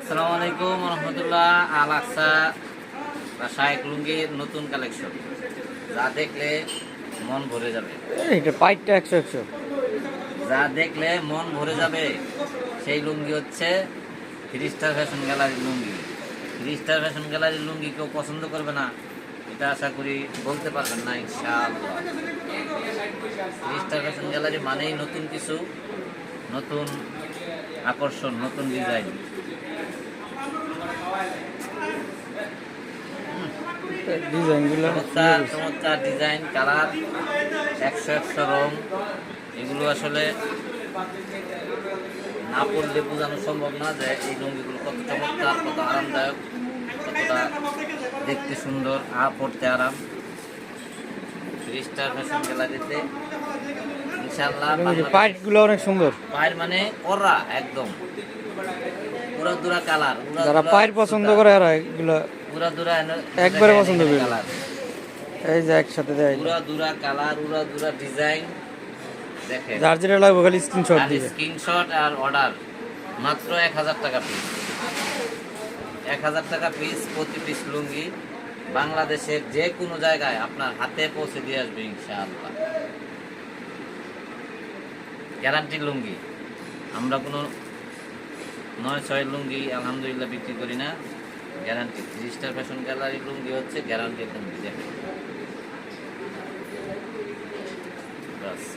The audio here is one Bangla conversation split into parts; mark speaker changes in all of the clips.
Speaker 1: আসসালামু আলাইকুম রহমতুল্লাহ আল আকসা বা শাহেক লুঙ্গির নতুন কালেকশন। যা দেখলে মন ভরে যাবে।
Speaker 2: এটা পাইটটা একশো একশো।
Speaker 1: যা দেখলে মন ভরে যাবে সেই লুঙ্গি হচ্ছে থ্রি স্টার ফ্যাশন গ্যালারির লুঙ্গি। থ্রি স্টার ফ্যাশন গ্যালারির লুঙ্গি কেউ পছন্দ করবে না এটা আশা করি বলতে পারবেন না ইনশাআল্লাহ। থ্রি স্টার ফ্যাশন গ্যালারি মানেই নতুন কিছু নতুন আকর্ষণ নতুন ডিজাইন
Speaker 2: ডিজাইনগুলো
Speaker 1: চমৎকার চমৎকার ডিজাইন কালার একশো একশো রং। এগুলো আসলে না পড়লে বোঝানো সম্ভব না যে এই লুঙ্গিগুলো কত চমৎকার কত আরামদায়ক কতটা দেখতে সুন্দর আ পড়তে আরাম। স্টার ফ্যাশন গ্যালারিতে ইনশাল্লাহ বাংলাদেশ-
Speaker 2: পাইটগুলো অনেক সুন্দর।
Speaker 1: পায়ের মানে ওরা একদম। পুরা দুরা কালার
Speaker 2: যারা পায়ের পছন্দ করে আর এগুলো
Speaker 1: পুরা দুরা
Speaker 2: একবারে পছন্দ করে।
Speaker 1: কালার।
Speaker 2: এই যে একসাথে দেয়
Speaker 1: পুরা দুরা কালার দুরা ডিজাইন। দেখেন।
Speaker 2: যার যেটা লাগবে খালি স্ক্রিনশট দিবে।
Speaker 1: স্ক্রিনশট আর অর্ডার মাত্র এক হাজার টাকা পিস এক হাজার টাকা পিস প্রতি পিস লুঙ্গি। বাংলাদেশের যে কোনো জায়গায় আপনার হাতে পৌঁছে দিয়ে আসবে ইনশাআল্লাহ। গ্যারান্টি লুঙ্গি। আমরা কোনো নয় ছয় লুঙ্গি আলহামদুলিল্লাহ বিক্রি করি না guarantee register fashion gallery lungi হচ্ছে গ্যারান্টি লুঙ্গি দেখেন।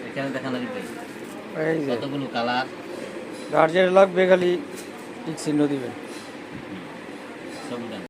Speaker 1: এখানে
Speaker 2: দেখানো
Speaker 1: কতগুলো কালার
Speaker 2: গার্জের লাগবে খালি ঠিক চিহ্ন